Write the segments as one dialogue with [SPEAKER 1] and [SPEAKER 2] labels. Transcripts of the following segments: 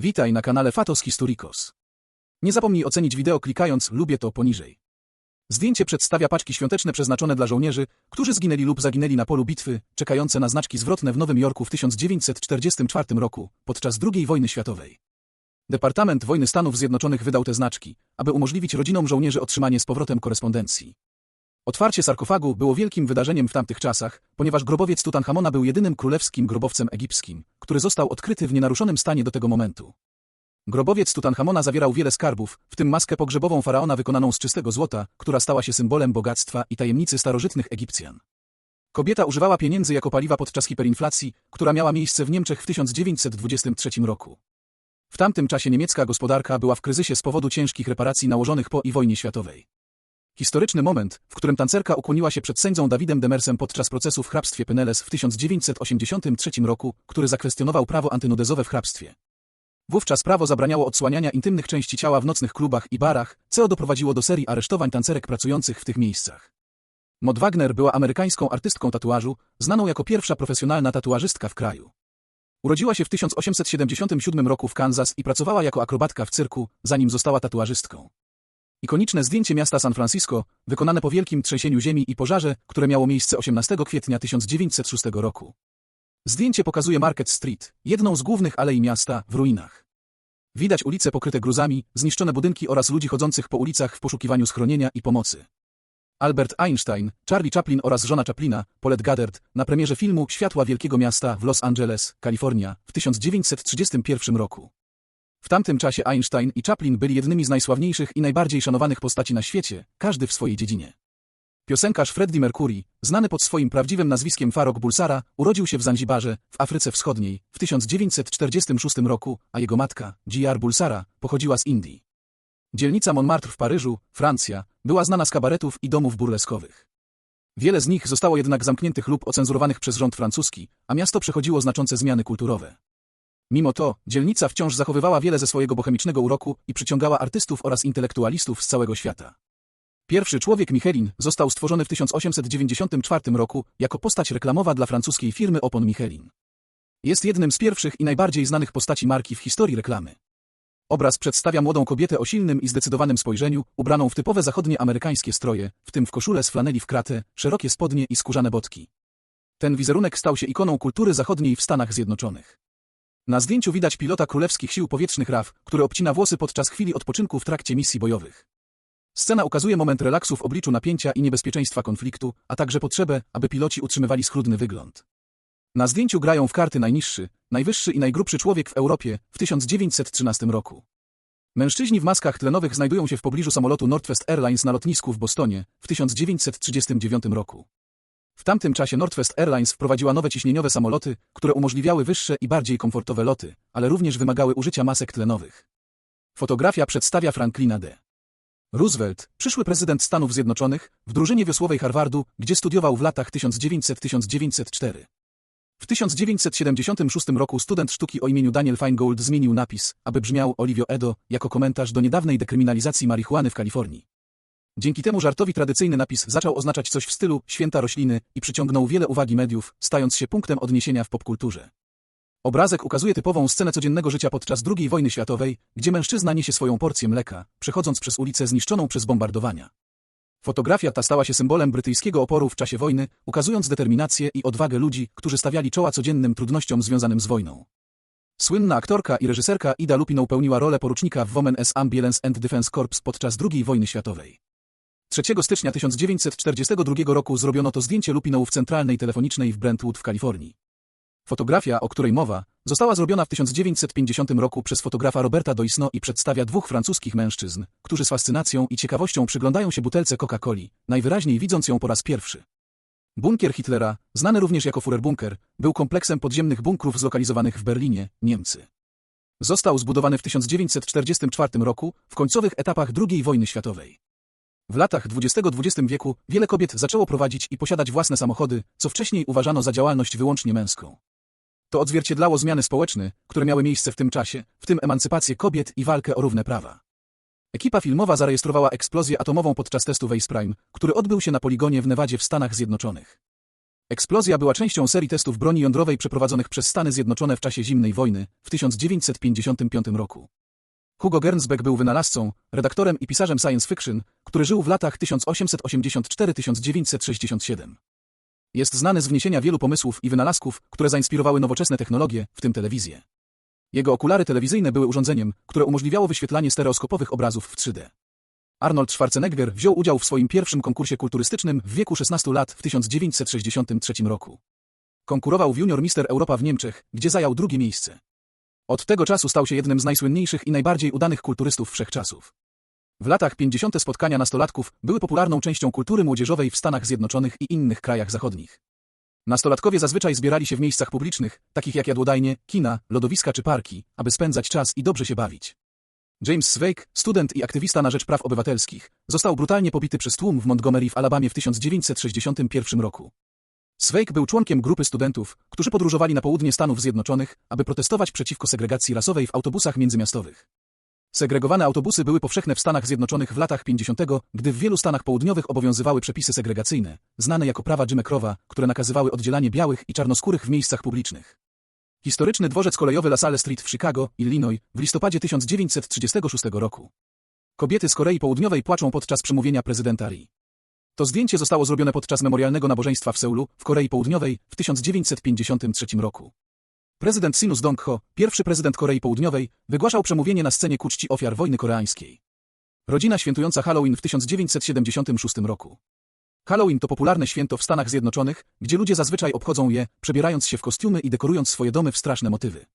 [SPEAKER 1] Witaj na kanale Fatos Historikos. Nie zapomnij ocenić wideo klikając lubię to poniżej. Zdjęcie przedstawia paczki świąteczne przeznaczone dla żołnierzy, którzy zginęli lub zaginęli na polu bitwy, czekające na znaczki zwrotne w Nowym Jorku w 1944 roku, podczas II wojny światowej. Departament Wojny Stanów Zjednoczonych wydał te znaczki, aby umożliwić rodzinom żołnierzy otrzymanie z powrotem korespondencji. Otwarcie sarkofagu było wielkim wydarzeniem w tamtych czasach, ponieważ grobowiec Tutanchamona był jedynym królewskim grobowcem egipskim, który został odkryty w nienaruszonym stanie do tego momentu. Grobowiec Tutanchamona zawierał wiele skarbów, w tym maskę pogrzebową faraona wykonaną z czystego złota, która stała się symbolem bogactwa i tajemnicy starożytnych Egipcjan. Kobieta używała pieniędzy jako paliwa podczas hiperinflacji, która miała miejsce w Niemczech w 1923 roku. W tamtym czasie niemiecka gospodarka była w kryzysie z powodu ciężkich reparacji nałożonych po i wojnie światowej. Historyczny moment, w którym tancerka ukłoniła się przed sędzią Dawidem Demersem podczas procesu w hrabstwie Peneles w 1983 roku, który zakwestionował prawo antynudezowe w hrabstwie. Wówczas prawo zabraniało odsłaniania intymnych części ciała w nocnych klubach i barach, co doprowadziło do serii aresztowań tancerek pracujących w tych miejscach. Mod Wagner była amerykańską artystką tatuażu, znaną jako pierwsza profesjonalna tatuażystka w kraju. Urodziła się w 1877 roku w Kansas i pracowała jako akrobatka w cyrku, zanim została tatuażystką. Ikoniczne zdjęcie miasta San Francisco, wykonane po wielkim trzęsieniu ziemi i pożarze, które miało miejsce 18 kwietnia 1906 roku. Zdjęcie pokazuje Market Street, jedną z głównych alei miasta, w ruinach. Widać ulice pokryte gruzami, zniszczone budynki oraz ludzi chodzących po ulicach w poszukiwaniu schronienia i pomocy. Albert Einstein, Charlie Chaplin oraz żona Chaplina, Paulette Goddard, na premierze filmu Światła Wielkiego Miasta w Los Angeles, Kalifornia, w 1931 roku. W tamtym czasie Einstein i Chaplin byli jednymi z najsławniejszych i najbardziej szanowanych postaci na świecie, każdy w swojej dziedzinie. Piosenkarz Freddie Mercury, znany pod swoim prawdziwym nazwiskiem Farrokh Bulsara, urodził się w Zanzibarze, w Afryce Wschodniej, w 1946 roku, a jego matka, G.R. Bulsara, pochodziła z Indii. Dzielnica Montmartre w Paryżu, Francja, była znana z kabaretów i domów burleskowych. Wiele z nich zostało jednak zamkniętych lub ocenzurowanych przez rząd francuski, a miasto przechodziło znaczące zmiany kulturowe. Mimo to, dzielnica wciąż zachowywała wiele ze swojego bohemicznego uroku i przyciągała artystów oraz intelektualistów z całego świata. Pierwszy człowiek Michelin został stworzony w 1894 roku jako postać reklamowa dla francuskiej firmy opon Michelin. Jest jednym z pierwszych i najbardziej znanych postaci marki w historii reklamy. Obraz przedstawia młodą kobietę o silnym i zdecydowanym spojrzeniu, ubraną w typowe zachodnie amerykańskie stroje, w tym w koszulę z flaneli w kratę, szerokie spodnie i skórzane botki. Ten wizerunek stał się ikoną kultury zachodniej w Stanach Zjednoczonych. Na zdjęciu widać pilota królewskich sił powietrznych RAF, który obcina włosy podczas chwili odpoczynku w trakcie misji bojowych. Scena ukazuje moment relaksu w obliczu napięcia i niebezpieczeństwa konfliktu, a także potrzebę, aby piloci utrzymywali schludny wygląd. Na zdjęciu grają w karty najniższy, najwyższy i najgrubszy człowiek w Europie w 1913 roku. Mężczyźni w maskach tlenowych znajdują się w pobliżu samolotu Northwest Airlines na lotnisku w Bostonie w 1939 roku. W tamtym czasie Northwest Airlines wprowadziła nowe ciśnieniowe samoloty, które umożliwiały wyższe i bardziej komfortowe loty, ale również wymagały użycia masek tlenowych. Fotografia przedstawia Franklina D. Roosevelt, przyszły prezydent Stanów Zjednoczonych, w drużynie wiosłowej Harvardu, gdzie studiował w latach 1900-1904. W 1976 roku student sztuki o imieniu Daniel Feingold zmienił napis, aby brzmiał Olivio Edo, jako komentarz do niedawnej dekryminalizacji marihuany w Kalifornii. Dzięki temu żartowi tradycyjny napis zaczął oznaczać coś w stylu święta rośliny i przyciągnął wiele uwagi mediów, stając się punktem odniesienia w popkulturze. Obrazek ukazuje typową scenę codziennego życia podczas II wojny światowej, gdzie mężczyzna niesie swoją porcję mleka, przechodząc przez ulicę zniszczoną przez bombardowania. Fotografia ta stała się symbolem brytyjskiego oporu w czasie wojny, ukazując determinację i odwagę ludzi, którzy stawiali czoła codziennym trudnościom związanym z wojną. Słynna aktorka i reżyserka Ida Lupino pełniła rolę porucznika w Women as Ambulance and Defense Corps podczas II wojny światowej. 3 stycznia 1942 roku zrobiono to zdjęcie Lupino w centralnej telefonicznej w Brentwood w Kalifornii. Fotografia, o której mowa, została zrobiona w 1950 roku przez fotografa Roberta Doisno i przedstawia dwóch francuskich mężczyzn, którzy z fascynacją i ciekawością przyglądają się butelce Coca-Coli, najwyraźniej widząc ją po raz pierwszy. Bunkier Hitlera, znany również jako Führerbunker, był kompleksem podziemnych bunkrów zlokalizowanych w Berlinie, Niemcy. Został zbudowany w 1944 roku, w końcowych etapach II wojny światowej. W latach XX-XX wieku wiele kobiet zaczęło prowadzić i posiadać własne samochody, co wcześniej uważano za działalność wyłącznie męską. To odzwierciedlało zmiany społeczne, które miały miejsce w tym czasie, w tym emancypację kobiet i walkę o równe prawa. Ekipa filmowa zarejestrowała eksplozję atomową podczas testu Waze Prime, który odbył się na poligonie w Nevadzie w Stanach Zjednoczonych. Eksplozja była częścią serii testów broni jądrowej przeprowadzonych przez Stany Zjednoczone w czasie zimnej wojny w 1955 roku. Hugo Gernsback był wynalazcą, redaktorem i pisarzem science fiction, który żył w latach 1884-1967. Jest znany z wniesienia wielu pomysłów i wynalazków, które zainspirowały nowoczesne technologie, w tym telewizję. Jego okulary telewizyjne były urządzeniem, które umożliwiało wyświetlanie stereoskopowych obrazów w 3D. Arnold Schwarzenegger wziął udział w swoim pierwszym konkursie kulturystycznym w wieku 16 lat w 1963 roku. Konkurował w Junior Mister Europa w Niemczech, gdzie zajął drugie miejsce. Od tego czasu stał się jednym z najsłynniejszych i najbardziej udanych kulturystów wszechczasów. W latach 50. spotkania nastolatków były popularną częścią kultury młodzieżowej w Stanach Zjednoczonych i innych krajach zachodnich. Nastolatkowie zazwyczaj zbierali się w miejscach publicznych, takich jak jadłodajnie, kina, lodowiska czy parki, aby spędzać czas i dobrze się bawić. James Swake, student i aktywista na rzecz praw obywatelskich, został brutalnie pobity przez tłum w Montgomery w Alabamie w 1961 roku. Swake był członkiem grupy studentów, którzy podróżowali na południe Stanów Zjednoczonych, aby protestować przeciwko segregacji rasowej w autobusach międzymiastowych. Segregowane autobusy były powszechne w Stanach Zjednoczonych w latach 50., gdy w wielu stanach południowych obowiązywały przepisy segregacyjne, znane jako prawa Jimmy Crowa, które nakazywały oddzielanie białych i czarnoskórych w miejscach publicznych. Historyczny dworzec kolejowy LaSalle Street w Chicago, Illinois, w listopadzie 1936 roku. Kobiety z Korei Południowej płaczą podczas przemówienia prezydenta Lee. To zdjęcie zostało zrobione podczas memorialnego nabożeństwa w Seulu, w Korei Południowej, w 1953 roku. Prezydent Sinus Dong-ho, pierwszy prezydent Korei Południowej, wygłaszał przemówienie na scenie ku czci ofiar wojny koreańskiej. Rodzina świętująca Halloween w 1976 roku. Halloween to popularne święto w Stanach Zjednoczonych, gdzie ludzie zazwyczaj obchodzą je, przebierając się w kostiumy i dekorując swoje domy w straszne motywy.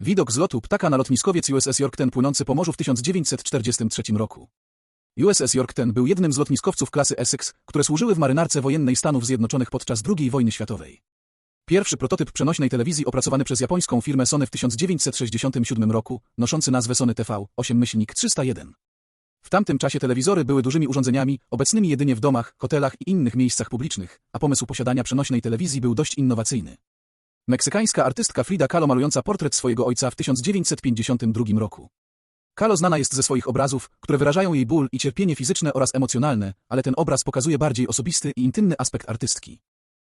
[SPEAKER 1] Widok z lotu ptaka na lotniskowiec USS Yorkton płynący po morzu w 1943 roku. USS Yorkton był jednym z lotniskowców klasy Essex, które służyły w marynarce wojennej Stanów Zjednoczonych podczas II wojny światowej. Pierwszy prototyp przenośnej telewizji opracowany przez japońską firmę Sony w 1967 roku, noszący nazwę Sony TV 8-301. W tamtym czasie telewizory były dużymi urządzeniami, obecnymi jedynie w domach, hotelach i innych miejscach publicznych, a pomysł posiadania przenośnej telewizji był dość innowacyjny. Meksykańska artystka Frida Kahlo malująca portret swojego ojca w 1952 roku. Kahlo znana jest ze swoich obrazów, które wyrażają jej ból i cierpienie fizyczne oraz emocjonalne, ale ten obraz pokazuje bardziej osobisty i intymny aspekt artystki.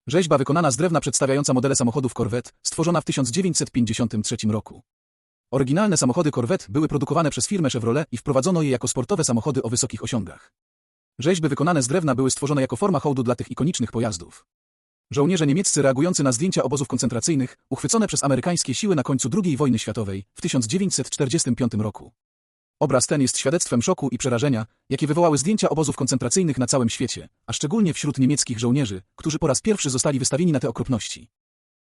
[SPEAKER 1] Rzeźba wykonana z drewna przedstawiająca modele samochodów Corvette, stworzona w 1953 roku. Oryginalne samochody Corvette były produkowane przez firmę Chevrolet i wprowadzono je jako sportowe samochody o wysokich osiągach. Rzeźby wykonane z drewna były stworzone jako forma hołdu dla tych ikonicznych pojazdów. Żołnierze niemieccy reagujący na zdjęcia obozów koncentracyjnych, uchwycone przez amerykańskie siły na końcu II wojny światowej, w 1945 roku. Obraz ten jest świadectwem szoku i przerażenia, jakie wywołały zdjęcia obozów koncentracyjnych na całym świecie, a szczególnie wśród niemieckich żołnierzy, którzy po raz pierwszy zostali wystawieni na te okropności.